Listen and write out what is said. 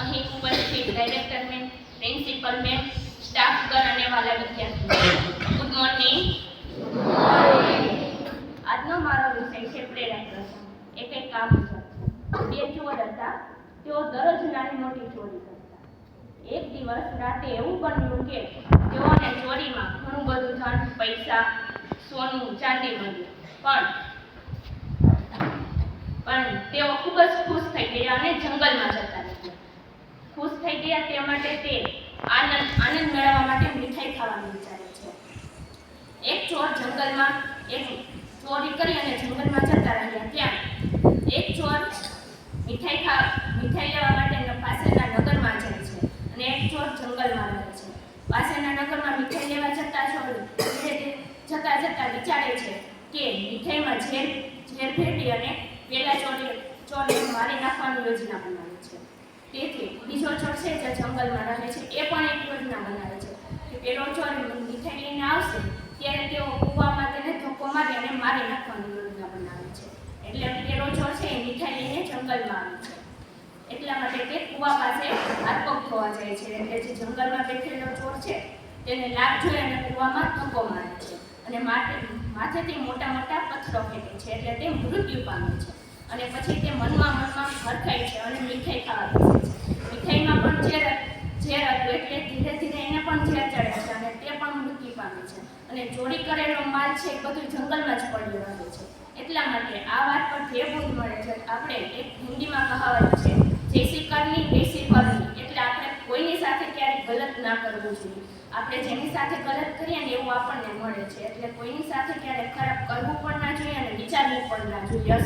અહીં ઉપસ્થિત director ma'am principal ma'am સ્ટાફગણ અને વાલા વિદ્યાર્થીઓ. ગુડ મોર્નિંગ આજનો મારો વિષય છે પ્રેરક એક એક કામ બે ચોર હતા. તેઓ દરરોજ નાની મોટી ચોરી એક દિવસ રાતે એવું બન્યું કે તેઓને ચોરીમાં ઘણું બધું ધન, પૈસા, સોનું, ચાંદી મળ્યું. પણ પણ તેઓ ખૂબ જ ખુશ થઈ ગયા અને જંગલમાં જતા રહ્યા તે માટે તે આનંદ આનંદ મેળવવા માટે મીઠાઈ ખાવાનું વિચારે છે. એક ચોર જંગલમાં, એક ચોરી કરી અને જંગલમાં જતા રહ્યા. ત્યાં એક ચોર મીઠાઈ ખા, મીઠાઈ લેવા માટે પાસેના નગરમાં જાય છે અને એક ચોર જંગલમાં રહે છે. પાસેના નગરમાં મીઠાઈ લેવા જતા ચોર જતા જતા વિચારે છે કે મીઠાઈમાં ઝેર ઝેર ફેરવી અને પેલા ચોરી ચોરને મારી નાખવાની યોજના બનાવે છે. તેથી બીજો છોડ છે જે જંગલમાં રહે છે, એ પણ એક યોજના બનાવે છે. કે પેલો ચોર મીઠાઈ લઈને આવશે, ત્યારે તેઓ કૂવામાં તેને ધક્કો મારી અને મારી નાખવાની યોજના બનાવે છે. એટલે પેલો છોડ છે એ મીઠાઈ લઈને જંગલમાં આવે છે. એટલા માટે તે કૂવા પાસે હાથપગ થવા જાય છે. એટલે જે જંગલમાં બેઠેલો ચોર છે, તેને લાભ જોઈ અને કૂવામાં ધક્કો મારે છે. અને માથે, માથેથી મોટા મોટા પથ્થરો ફેંકે છે. એટલે તે મૃત્યુ પામે છે. અને પછી તે મનમાં મનમાં ભરખાય છે અને મીઠાઈ ખાવા બેસે છે મીઠાઈમાં પણ ઝેર ઝેર હતું એટલે ધીરે ધીરે એને પણ ઝેર ચડે છે અને તે પણ મૃત્યુ પામે છે. અને ચોરી કરેલો માલ છે એ બધું જંગલમાં જ પડ્યો રહે છે. એટલા માટે આ વાત પર બોધ મળે છે, આપણે એક હિન્દીમાં કહાવત છે જેસી કરની વેસી કરની. એટલે આપણે કોઈની સાથે ક્યારેય ગલત ના કરવું જોઈએ. આપણે જેની સાથે ગલત કરીએ ને એવું આપણને મળે છે. એટલે કોઈની સાથે ક્યારેય ખરાબ કરવું પણ ના જોઈએ અને વિચારવું પણ ના જોઈએ.